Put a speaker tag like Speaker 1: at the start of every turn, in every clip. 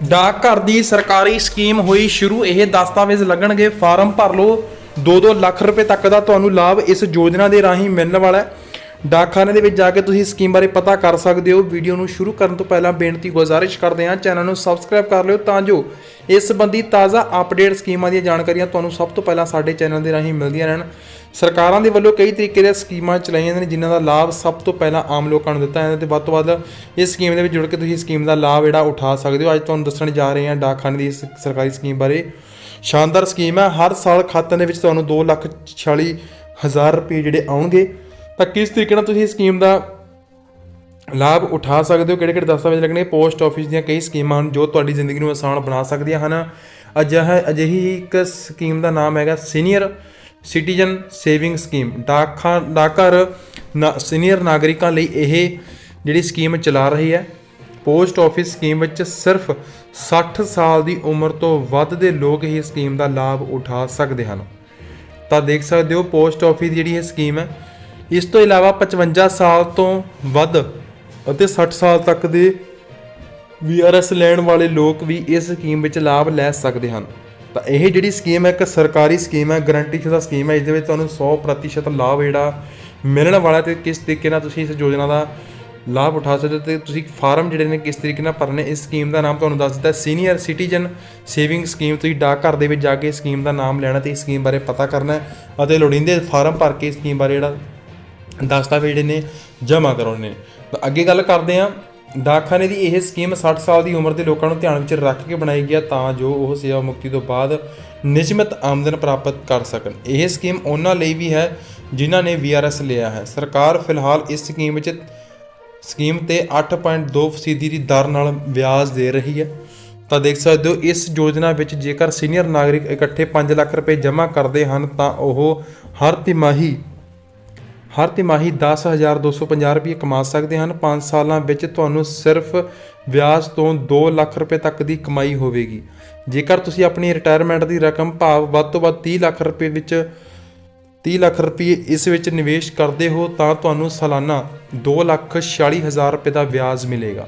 Speaker 1: ਡਾਕਘਰ ਦੀ ਸਰਕਾਰੀ ਸਕੀਮ ਹੋਈ ਸ਼ੁਰੂ, ਇਹ ਦਸਤਾਵੇਜ਼ ਲੱਗਣਗੇ, ਫਾਰਮ ਭਰ ਲਓ। 2-2 ਲੱਖ ਰੁਪਏ ਤੱਕ ਦਾ ਤੁਹਾਨੂੰ ਲਾਭ ਇਸ ਯੋਜਨਾ ਦੇ ਰਾਹੀਂ ਮਿਲਣ ਵਾਲਾ ਹੈ। ਡਾਕਖਾਨੇ ਦੇ ਵਿੱਚ ਜਾ ਕੇ ਤੁਸੀਂ ਸਕੀਮ ਬਾਰੇ ਪਤਾ ਕਰ ਸਕਦੇ ਹੋ। ਵੀਡੀਓ ਨੂੰ ਸ਼ੁਰੂ ਕਰਨ ਤੋਂ ਪਹਿਲਾਂ ਬੇਨਤੀ ਗੁਜ਼ਾਰਿਸ਼ ਕਰਦੇ ਹਾਂ, ਚੈਨਲ ਨੂੰ ਸਬਸਕ੍ਰਾਈਬ ਕਰ ਲਿਓ ਤਾਂ ਜੋ ਇਸ ਸੰਬੰਧੀ ਤਾਜ਼ਾ ਅਪਡੇਟ ਸਕੀਮਾਂ ਦੀਆਂ ਜਾਣਕਾਰੀਆਂ ਤੁਹਾਨੂੰ ਸਭ ਤੋਂ ਪਹਿਲਾਂ ਸਾਡੇ ਚੈਨਲ ਦੇ ਰਾਹੀਂ ਮਿਲਦੀਆਂ ਰਹਿਣ। ਸਰਕਾਰਾਂ ਦੇ ਵੱਲੋਂ ਕਈ ਤਰੀਕੇ ਦੀਆਂ ਸਕੀਮਾਂ ਚਲਾਈਆਂ ਜਾਂਦੀਆਂ ਨੇ, ਜਿਨ੍ਹਾਂ ਦਾ ਲਾਭ ਸਭ ਤੋਂ ਪਹਿਲਾਂ ਆਮ ਲੋਕਾਂ ਨੂੰ ਦਿੱਤਾ ਜਾਂਦਾ ਤੇ ਵੱਧ ਤੋਂ ਵੱਧ ਇਸ ਸਕੀਮ ਦੇ ਵਿੱਚ ਜੁੜ ਕੇ ਤੁਸੀਂ ਸਕੀਮ ਦਾ ਲਾਭ ਜਿਹੜਾ ਉਠਾ ਸਕਦੇ ਹੋ। ਅੱਜ ਤੁਹਾਨੂੰ ਦੱਸਣ ਜਾ ਰਹੇ ਹਾਂ ਡਾਕਖਾਨੇ ਦੀ ਸਰਕਾਰੀ ਸਕੀਮ ਬਾਰੇ। ਸ਼ਾਨਦਾਰ ਸਕੀਮ ਹੈ, ਹਰ ਸਾਲ ਖਾਤਿਆਂ ਦੇ ਵਿੱਚ ਤੁਹਾਨੂੰ 2 ਲੱਖ 46 ਹਜ਼ਾਰ ਰੁਪਏ ਜਿਹੜੇ ਆਉਣਗੇ। ਤਾਂ ਕਿਸ ਤਰੀਕੇ ਨਾਲ ਤੁਸੀਂ ਇਸ ਸਕੀਮ ਦਾ ਲਾਭ ਉਠਾ ਸਕਦੇ ਹੋ? ਕਿਹੜੇ ਕਿਹੜੇ ਦਸਤਾਵੇਜ਼ ਲੱਗਣੇ? ਪੋਸਟ ਆਫਿਸ ਦੀਆਂ ਕਈ ਸਕੀਮਾਂ ਹਨ ਜੋ ਤੁਹਾਡੀ ਜ਼ਿੰਦਗੀ ਨੂੰ ਆਸਾਨ ਬਣਾ ਸਕਦੀਆਂ ਹਨ। ਅਜਿਹਾ, ਅਜਿਹੀ ਇੱਕ ਸਕੀਮ ਦਾ ਨਾਮ ਹੈਗਾ ਸੀਨੀਅਰ ਸਿਟੀਜ਼ਨ ਸੇਵਿੰਗ ਸਕੀਮ ਡਾਕਖਾਨ ਡਾਕਘਰ ਸੀਨੀਅਰ ਨਾਗਰਿਕਾਂ ਲਈ ਇਹ ਜਿਹੜੀ ਸਕੀਮ ਚਲਾ ਰਹੀ ਹੈ, ਪੋਸਟ ਆਫਿਸ ਸਕੀਮ ਵਿੱਚ ਸਿਰਫ 60 ਸਾਲ ਦੀ ਉਮਰ ਤੋਂ ਵੱਧ ਦੇ ਲੋਕ ਹੀ ਇਸ ਸਕੀਮ ਦਾ ਲਾਭ ਉਠਾ ਸਕਦੇ ਹਨ। ਤਾਂ ਦੇਖ ਸਕਦੇ ਹੋ, ਪੋਸਟ ਆਫਿਸ ਜਿਹੜੀ ਇਹ ਸਕੀਮ ਹੈ ਇਸ ਤੋਂ ਇਲਾਵਾ 55 ਸਾਲ ਤੋਂ ਵੱਧ ਅਤੇ 60 ਸਾਲ ਤੱਕ ਦੇ ਵੀਆਰਐਸ ਲੈਣ ਵਾਲੇ ਲੋਕ ਵੀ ਇਸ ਸਕੀਮ ਵਿੱਚ ਲਾਭ ਲੈ ਸਕਦੇ ਹਨ। ਤਾਂ ਇਹ ਜਿਹੜੀ ਸਕੀਮ ਹੈ, ਇੱਕ ਸਰਕਾਰੀ ਸਕੀਮ ਹੈ, ਗਾਰੰਟੀ ਸ਼ੁਦਾ ਸਕੀਮ ਹੈ, ਇਸ ਦੇ ਵਿੱਚ ਤੁਹਾਨੂੰ 100% ਲਾਭ ਜਿਹੜਾ ਮਿਲਣ ਵਾਲਾ ਤੇ ਕਿਸ ਤਰੀਕੇ ਨਾਲ ਤੁਸੀਂ ਇਸ ਯੋਜਨਾ ਦਾ ਲਾਭ ਉਠਾ ਸਕਦੇ ਹੋ ਤੇ ਤੁਸੀਂ ਫਾਰਮ ਜਿਹੜੇ ਨੇ ਕਿਸ ਤਰੀਕੇ ਨਾਲ ਭਰਨੇ, ਇਸ ਸਕੀਮ ਦਾ ਨਾਮ ਤੁਹਾਨੂੰ ਦੱਸ ਦਿੱਤਾ। ਸੀਨੀਅਰ ਸਿਟੀਜ਼ਨ ਸੇਵਿੰਗ ਸਕੀਮ, ਤੁਸੀਂ ਡਾਕ ਘਰ ਦੇ ਵਿੱਚ ਜਾ ਕੇ ਇਸ ਸਕੀਮ ਦਾ ਨਾਮ ਲੈਣਾ ਤੇ ਇਸ ਸਕੀਮ ਬਾਰੇ ਪਤਾ ਕਰਨਾ ਅਤੇ ਲੋੜੀਂਦੇ ਫਾਰਮ ਭਰ ਕੇ ਇਸ ਸਕੀਮ ਬਾਰੇ ਜਿਹੜਾ ਦਸਤਾਵੇਜ਼ ਜਿਹੜੇ ਨੇ, ਜਮ੍ਹਾਂ ਕਰਾਉਣੇ ਨੇ। ਤਾਂ ਅੱਗੇ ਗੱਲ ਕਰਦੇ ਹਾਂ। ਡਾਕਖਾਨੇ ਦੀ ਇਹ ਸਕੀਮ 60 ਸਾਲ ਦੀ ਉਮਰ ਦੇ ਲੋਕਾਂ ਨੂੰ ਧਿਆਨ ਵਿੱਚ ਰੱਖ ਕੇ ਬਣਾਈ ਗਿਆ ਤਾਂ ਜੋ ਉਹ ਸੇਵਾ ਮੁਕਤੀ ਤੋਂ ਬਾਅਦ ਨਿਯਮਿਤ ਆਮਦਨ ਪ੍ਰਾਪਤ ਕਰ ਸਕਣ। ਇਹ ਸਕੀਮ ਉਹਨਾਂ ਲਈ ਵੀ ਹੈ ਜਿਨ੍ਹਾਂ ਨੇ ਵੀਆਰਐਸ ਲਿਆ ਹੈ। ਸਰਕਾਰ ਫਿਲਹਾਲ ਇਸ ਸਕੀਮ ਵਿੱਚ, ਸਕੀਮ ਤੇ 8.2% ਫੀਸਦੀ ਦੀ ਦਰ ਨਾਲ ਵਿਆਜ ਦੇ ਰਹੀ ਹੈ। ਤਾਂ ਦੇਖ ਸਕਦੇ ਹੋ, ਇਸ ਯੋਜਨਾ ਵਿੱਚ ਜੇਕਰ ਸੀਨੀਅਰ ਨਾਗਰਿਕ ਇਕੱਠੇ 5 ਲੱਖ ਰੁਪਏ ਜਮ੍ਹਾਂ ਕਰਦੇ ਹਨ, ਤਾਂ ਉਹ ਹਰ ਤਿਮਾਹੀ ਹਰ ਤਿਮਾਹੀ 10250 ਰੁਪਏ ਕਮਾ ਸਕਦੇ ਹਨ। 5 ਸਾਲਾਂ ਵਿੱਚ ਤੁਹਾਨੂੰ ਸਿਰਫ ਵਿਆਜ ਤੋਂ 2 ਲੱਖ ਰੁਪਏ ਤੱਕ ਦੀ ਕਮਾਈ ਹੋਵੇਗੀ। ਜੇਕਰ ਤੁਸੀਂ ਆਪਣੀ ਰਿਟਾਇਰਮੈਂਟ ਦੀ ਰਕਮ ਭਾਵ ਵੱਧ ਤੋਂ ਵੱਧ 30 ਲੱਖ ਰੁਪਏ ਵਿੱਚ 30 ਲੱਖ ਰੁਪਏ ਇਸ ਵਿੱਚ ਨਿਵੇਸ਼ ਕਰਦੇ ਹੋ, ਤਾਂ ਤੁਹਾਨੂੰ ਸਾਲਾਨਾ 2 ਲੱਖ 46 ਹਜ਼ਾਰ ਰੁਪਏ ਦਾ ਵਿਆਜ ਮਿਲੇਗਾ।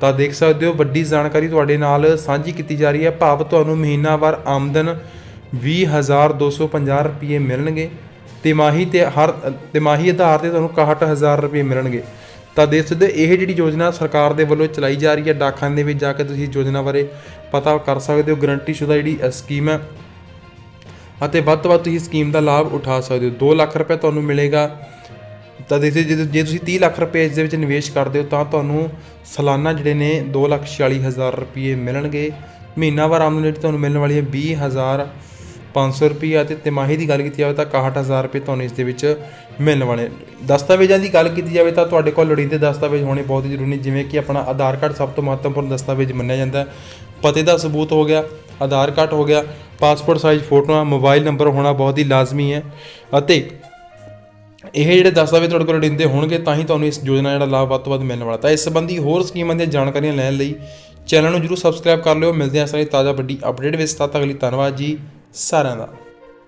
Speaker 1: ਤਾਂ ਦੇਖ ਸਕਦੇ ਹੋ, ਵੱਡੀ ਜਾਣਕਾਰੀ ਤੁਹਾਡੇ ਨਾਲ ਸਾਂਝੀ ਕੀਤੀ ਜਾ ਰਹੀ ਹੈ। ਭਾਵ ਤੁਹਾਨੂੰ ਮਹੀਨਾਵਾਰ ਆਮਦਨ 20250 ਰੁਪਏ ਮਿਲਣਗੇ। ਤਿਮਾਹੀ ਤੇ ਹਰ, ਤਿਮਾਹੀ ਆਧਾਰ ਤੇ ਤੁਹਾਨੂੰ 61000 ਰੁਪਏ ਮਿਲਣਗੇ। ਤਾਂ ਦੇਖ ਸਕਦੇ ਹੋ, ਇਹ ਜਿਹੜੀ ਯੋਜਨਾ ਸਰਕਾਰ ਦੇ ਵੱਲੋਂ ਚਲਾਈ ਜਾ ਰਹੀ ਹੈ, ਡਾਕਖਾਨੇ ਦੇ ਵਿੱਚ ਜਾ ਕੇ ਤੁਸੀਂ ਯੋਜਨਾ ਬਾਰੇ ਪਤਾ ਕਰ ਸਕਦੇ ਹੋ ਗਰੰਟੀ ਸ਼ੁਦਾ ਜਿਹੜੀ ਸਕੀਮ ਹੈ। ਅਤੇ ਵੱਧ ਤੋਂ ਵੱਧ ਤੁਸੀਂ ਸਕੀਮ ਦਾ ਲਾਭ ਉਠਾ ਸਕਦੇ ਹੋ। 2 ਲੱਖ ਰੁਪਏ ਤੁਹਾਨੂੰ ਮਿਲੇਗਾ। ਤਾਂ ਦੇਖੋ ਜੇ ਜੇ ਤੁਸੀਂ 30 ਲੱਖ ਰੁਪਏ ਇਸ ਦੇ ਵਿੱਚ ਨਿਵੇਸ਼ ਕਰਦੇ ਹੋ, ਤਾਂ ਤੁਹਾਨੂੰ ਸਾਲਾਨਾ ਜਿਹੜੇ ਨੇ 2 ਲੱਖ 46 ਹਜ਼ਾਰ ਰੁਪਏ ਮਿਲਣਗੇ। ਮਹੀਨਾਵਾਰ ਆਮਦਨ ਜਿਹੜੀ ਤੁਹਾਨੂੰ ਮਿਲਣ ਵਾਲੀ ਹੈ 20 ਹਜ਼ਾਰ 500 ਰੁਪਏ ਅਤੇ ਤਿਮਾਹੀ ਦੀ ਗੱਲ ਕੀਤੀ ਜਾਵੇ ਤਾਂ 61000 ਰੁਪਏ ਤੁਹਾਨੂੰ ਇਸ ਦੇ ਵਿੱਚ ਮਿਲਣ ਵਾਲੇ ਦਸਤਾਵੇਜ਼ਾਂ ਦੀ ਗੱਲ ਕੀਤੀ ਜਾਵੇ ਤਾਂ ਤੁਹਾਡੇ ਕੋਲ ਲੋੜੀਂਦੇ ਦਸਤਾਵੇਜ਼ ਹੋਣੇ ਬਹੁਤ ਹੀ ਜ਼ਰੂਰੀ ਨੇ, ਜਿਵੇਂ ਕਿ ਆਪਣਾ ਆਧਾਰ ਕਾਰਡ ਸਭ ਤੋਂ ਮਹੱਤਵਪੂਰਨ ਦਸਤਾਵੇਜ਼ ਮੰਨਿਆ ਜਾਂਦਾ ਹੈ। ਪਤੇ ਦਾ ਸਬੂਤ ਹੋ ਗਿਆ, ਆਧਾਰ ਕਾਰਡ ਹੋ ਗਿਆ, ਪਾਸਪੋਰਟ ਸਾਈਜ਼ ਫੋਟੋਆਂ, ਮੋਬਾਈਲ ਨੰਬਰ ਹੋਣਾ ਬਹੁਤ ਹੀ ਲਾਜ਼ਮੀ ਹੈ ਅਤੇ ਇਹ ਜਿਹੜੇ ਦਸਤਾਵੇਜ਼ ਤੁਹਾਡੇ ਕੋਲ ਲੋੜੀਂਦੇ ਹੋਣਗੇ, ਤਾਂ ਹੀ ਤੁਹਾਨੂੰ ਇਸ ਯੋਜਨਾ ਜਿਹੜਾ ਲਾਭ ਵੱਧ ਤੋਂ ਵੱਧ ਮਿਲਣ ਵਾਲਾ। ਤਾਂ ਇਸ ਸੰਬੰਧੀ ਹੋਰ ਸਕੀਮਾਂ ਦੀਆਂ ਜਾਣਕਾਰੀਆਂ ਲੈਣ ਲਈ ਚੈਨਲ ਨੂੰ ਜਰੂਰ ਸਬਸਕ੍ਰਾਈਬ ਕਰ ਲਿਓ। ਮਿਲਦੇ ਹਾਂ ਸਾਰੇ ਤਾਜ਼ਾ ਵੱਡੀ ਅਪਡੇਟ ਵਿੱਚ। ਤਦ ਤੱਕ ਲਈ ਧੰਨਵਾਦ ਜੀ। ਸਾਰਿਆਂ ਦਾ